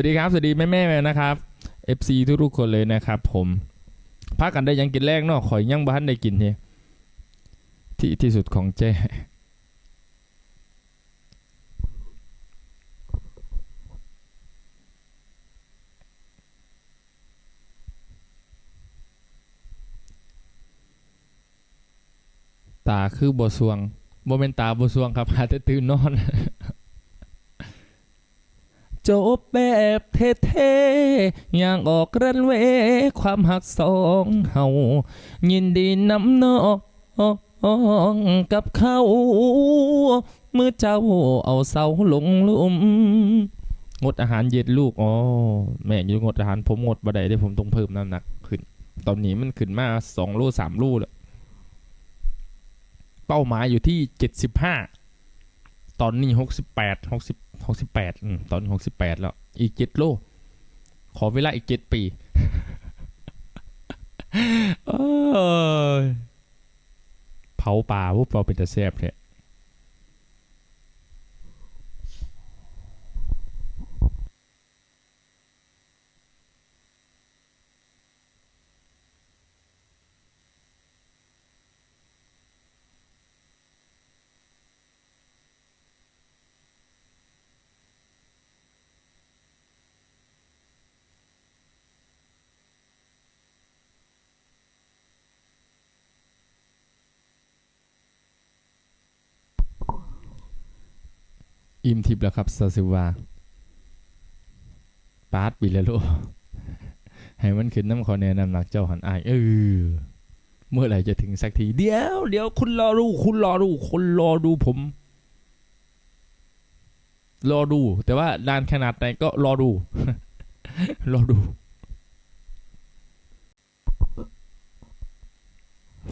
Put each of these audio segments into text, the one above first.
วัสดีครับสวัสดีแม่แม่ๆนะครับ FC ทุกๆคนเลยนะครับผมพักกันได้ยังกินแรกเนาะข่อยยังบ้านได้กินเี่ที่ที่สุดของเจ้ตาคือบสวงโมเมนตาบสวงครับหาแต่ตื่นนอน จบแบบเท่ๆอย่างออกรันเวความหักสองเฮายินดีนำน้องกับเขาเมื่อเจ้าเอาเสาลงลุมงดอาหารเย็นลูกอ๋อแม่อยู่งดอาหารผมงดบ่ได้ได้ผมต้องเพิ่มน้ำหนักขึ้น ตอนนี้มันขึ้นมาสองโลสามโลแล้วเป้าหมายอยู่ที่เจ็ดสิบห้า ตอนนี้หกสิบแปดหกสิบหกสิบแปดตอนหกสิบแปดแล้ว อีกเจ็ดโล ขอเวลาอีกเจ็ดปีเผาป่าพวกเราเป็นตะแซบเนี่ย อิ่มทิพย์แล้วครับซาซิวาปาดปีแล้วลูกให้มันขึ้นน้ำคอแนะนำหนักเจ้าหันอายเออเมื่อไหร่จะถึงสักที เดี๋ยวเดี๋ยวคุณรอดูคุณรอดูคุณรอดูผม รอดู แต่ว่านานขนาดไหนก็รอดู รอดู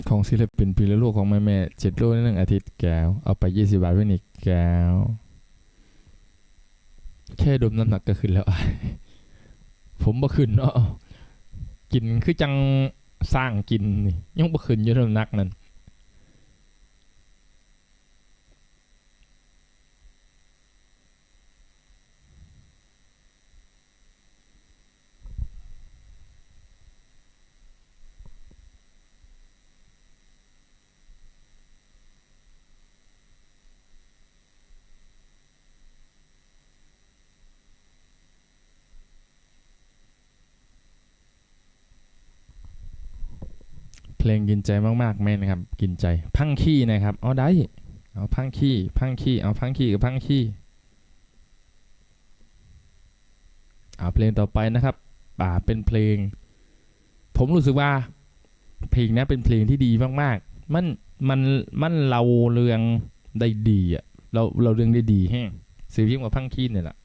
ของศิลปินปีละลูกของแม่แม่เจ็ดโลในหนึ่งอาทิตย์แก้ว เอาไปยี่สิบบาทเพื่อนอีกแก้ว แค่ดมน้ำหนักก็ขึ้นแล้วผมบ่ขึ้นเนาะกินคือจังสร้างกินนี่ยังบ่ขึ้นอยู่น้ำหนักนั่น ลงกินใจมากๆแม่นะครับ กินใจ พังขี้นะครับเอาได้เอาพังขี้พังขี้เอาพังขี้กับพังขี้เอาเพลงต่อไปนะครับป่าเป็นเพลง ผมรู้สึกว่า เพลงนี้เป็นเพลงที่ดีมากๆ มันมันมันเราเรื่องได้ดีอะเราเราเรื่องได้ดีแห้งสื่อพิมพ์กับพังขี้เนี่ยแหละ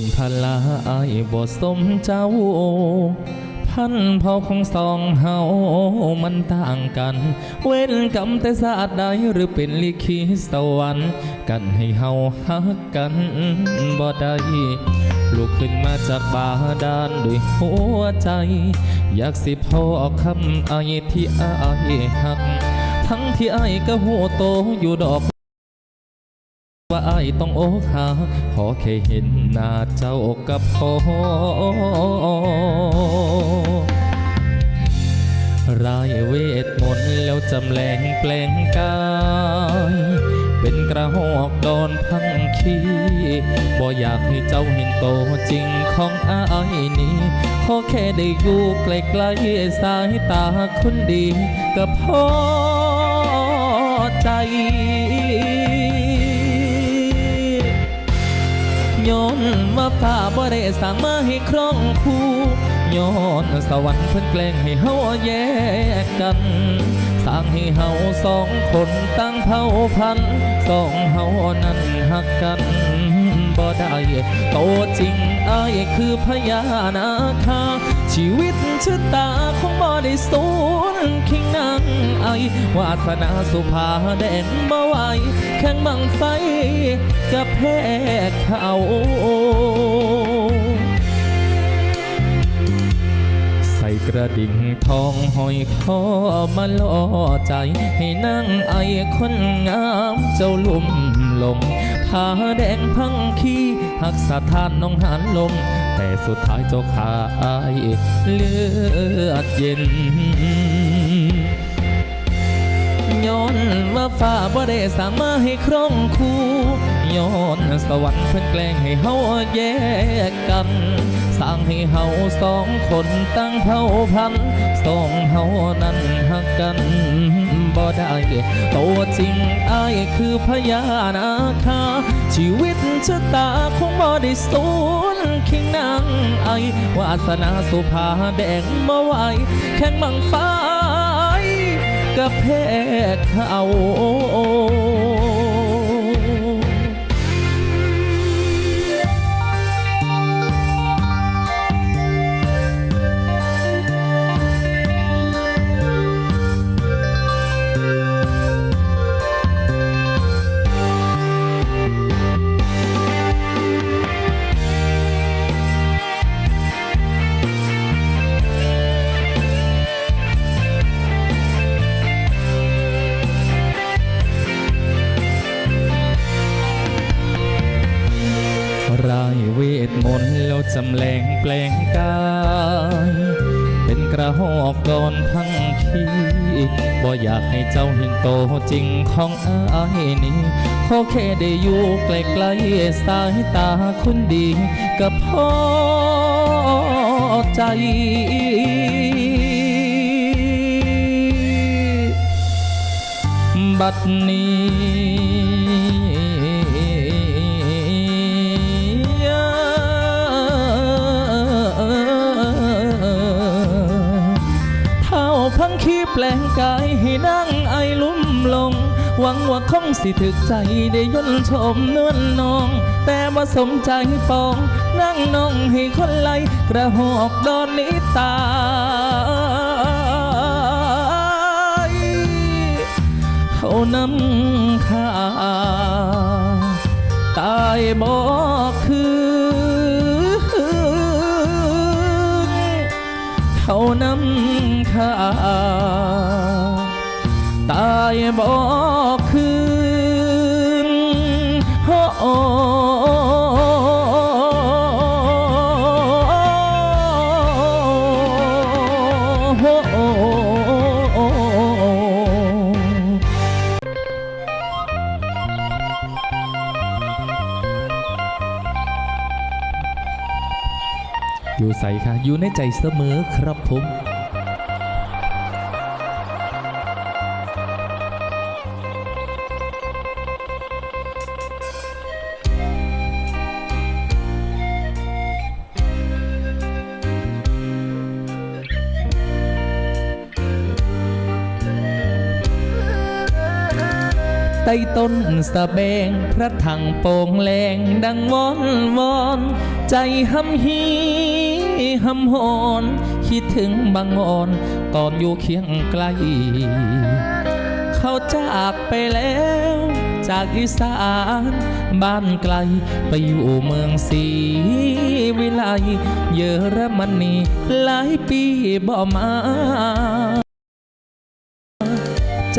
ญพลาอายบ่สมเจ้า พันเผ่าของสองเฮามันต่างกัน เว้นกรรมแต่ศาสตร์ใดหรือเป็นลิขิตสวรรค์กันให้เฮาฮักกันบ่ได้ลุกขึ้นมาจากบาดาลด้วยหัวใจ อยากสิพ่อคำอายที่อายหัก ทั้งที่อายก็หัวโตอยู่ดอก อายต้องอกหักขอแค่เห็นหน้าเจ้ากับพอรายเวทมนต์แล้วจำแรงแปลงกาย เป็นกระหอกดอนพังคีบ่อยากให้เจ้าเห็นโตจริงของอายนี้ขอแค่ได้อยู่ใกลๆสายตาคนดีก็พอใจ ย้อนว่าฟ้าบ่ได้สั่งมาให้ครองคู่ย้อนสวรรค์เพิ่นแกล้งให้เฮาแยกกัน สร้างให้เฮาสองคนตั้งเผ่าพันธุ์สองเฮานั้นหักกันบ่ได้โตจริงอายคือพญานาคา ชีวิตชะตาคงบ่ได้สูญคิงนางไอวาสนาสุภาแดงบ่ไหวแข่งบังไฟกับ แพ้เขาใส่กระดิ่งทองห้อยคอมาล่อใจ ให้นั่งไอคนงามเจ้าลุ่มลงผาแดงพังขี้หักสะทานน้องหันลม แต่สุดท้ายเจ้าขาอายเลือดเย็นย้อนว่าฟ้าบ่ได้สามารถให้ครองคู่ ย้อนสวรรค์เพิ่นแกล้งให้เฮาแยกกัน สร้างให้เฮาสองคนตั้งเผ่าพันสองเฮานั้นหักกันบ่ได้ตัวจริงอายคือพญานาคาชีวิตชะตาคงบ่ได้สูญคิงนางไอวาสนาสุภาแดงมาไหวแข่งบังฟ้ากับเพศเขา นต์แล้วจำแรงแปลงกายเป็นกระหอกกอนทั้งขีบ่อยากให้เจ้าเห็นโตจริงของอายนี้ขอแค่ได้อยู่ใกล้ๆสายตาคุณดีกับพอใจบัดนี้ แปลงกายให้นั่งไอลุ่มลง หวังว่าคงสิถึกใจได้ย่นชมนวลน้อง แต่ว่าสมใจปอง นั่งนองให้คนไหลกระหอกดอนนิตาเขาน้ำขาตายบ่คืนเขาน้ำขาายบ่คืนโอ้อยู่ใสค่ะ อยู่ในใจเสมอครับผม ต้ต้นสะแบง พระถังโป่งแรงดังวอนวอน ใจหำฮีหำหอนคิดถึงบางอ่อนตอนอยู่เคียงไกล เขาจากไปแล้วจากอีสานบ้านไกลไปอยู่เมืองศรีวิไลเยอรมนีหลายปีบ่มา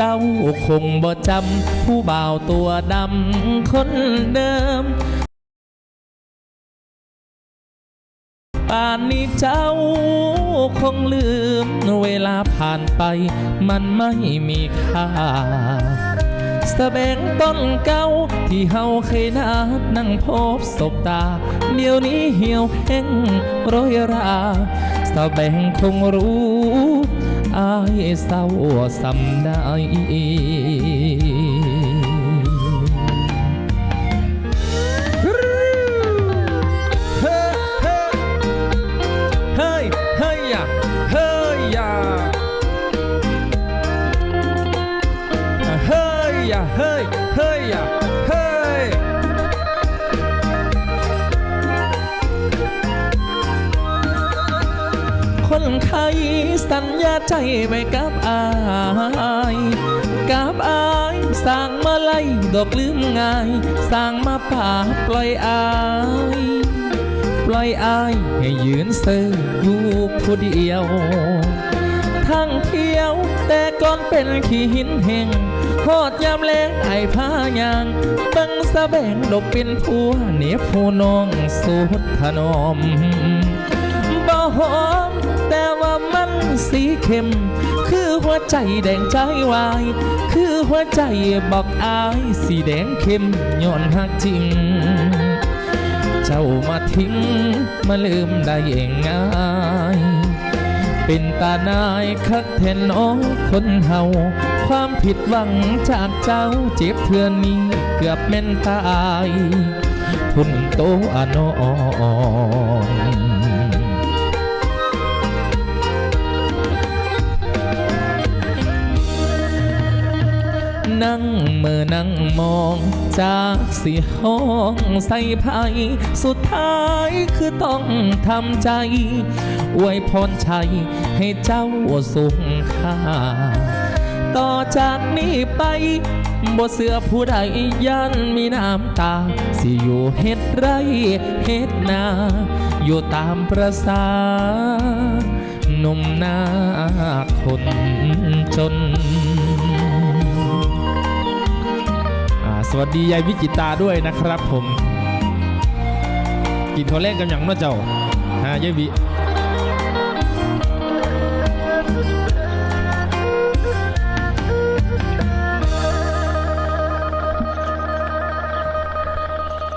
จ้าคงบ่จำผู้บ่าวตัวดำคนเดิมป่านนี้เจ้าคงลืม เวลาผ่านไปมันไม่มีค่าสะแบงต้นเก้าที่เฮาเคยนัดนั่งพบศพตา เดี๋ยวนี้เหี่ยวแห้งโรยราสะแบงคงรู้ เศร้าสำได้ คนไขสัญญาใจไว้กับอายกับอายสร้างมาไล่ดอกลืมง่ายสร้างมาป่าปล่อยอายปล่อยอายให้ยืนเซออยู่ผู้เดียวทั้งเที่ยวแต่ก่อนเป็นขี้หินแห่งโคตรยามแรงไอพายางเบังสะแบงดบเป็นผัวเนียผู้น้องสุดถนอมบ่หอมแต่ว่ามัน สีเข้ม คือหัวใจแดงใจวาย คือหัวใจบอกอายสีแดงเข้มย้อนหักจริง เจ้ามาทิ้งมาลืมได้เองง่ายเป็นตานายคักแทนน้องคนเฮาความผิดหวังจากเจ้าเจ็บเทือนนี้เกือบแม่นตายทุนโตอนอน นั่งเมื่อนั่งมอง จากสีห้องใส่ไพ่สุดท้ายคือต้องทำใจอวยพรชัยให้เจ้าสูงค่าต่อจากนี้ไปบ่เสือผู้ใดยันมีน้ำตา สิอยู่เฮ็ดไรเฮ็ดนา อยู่ตามประสาหนุ่มนาคนจน สวัสดียายวิจิตาด้วยนะครับผมกินข้าวแรกกันอย่างน้อเจ้าฮะยายวิ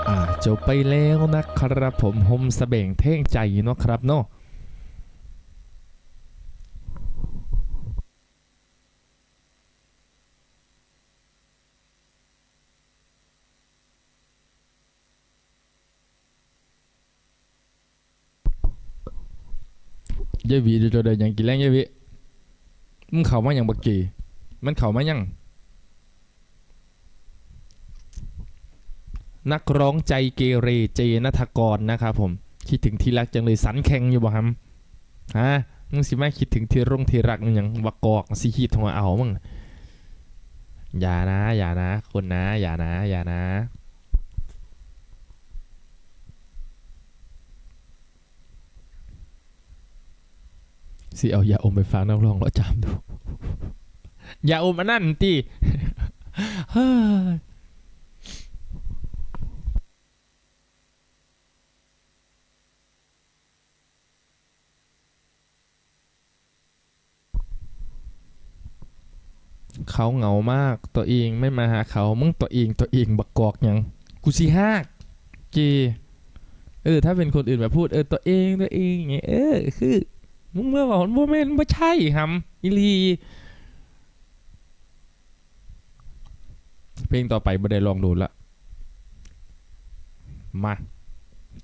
อ่าจบไปแล้วนะครับผมหมสะเบ่งเท่งใจเนาะครับเนาะ ยายวีเดี๋ยวเดินยังกินแรงยายวีมึงเข้ามาอย่างบักกีมันเข้ามายัง นักร้องใจเกเรเจนัทกรนะครับผม คิดถึงที่รักจังเลยสันแข็งอยู่บ่ฮัมฮะมึงสิมาคิดถึงที่ร่งที่รักมึงยังวกอกสิคิดหัวเอามึงอย่านะ อย่านะ คนนะ อย่านะ อย่านะ สิเอายาอมไปฟังนักร้องแล้วจำดูยาอมอันนั่นตีเฮ้ยเขาเหงามากตัวเองไม่มาหาเขามึงตัวเองตัวเองบักกอกยังกูสิฮากเจเออถ้าเป็นคนอื่นแบบพูดเออตัวเองตัวเองอย่างเงี้ยเออคือ มึงเมื่อบอกว่าบ่แม่นไม่ใช่ครับอีหลีเพลงต่อไปบ่ได้ลองดูละมา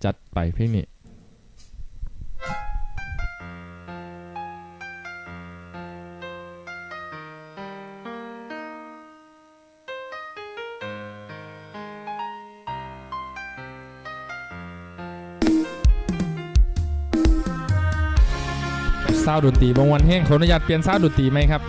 จัดไปเพลงนี้าวดนตรีบางวันแห้งขออนุญาตเปลี่ยนซาวด์ดนตรีไหมครับ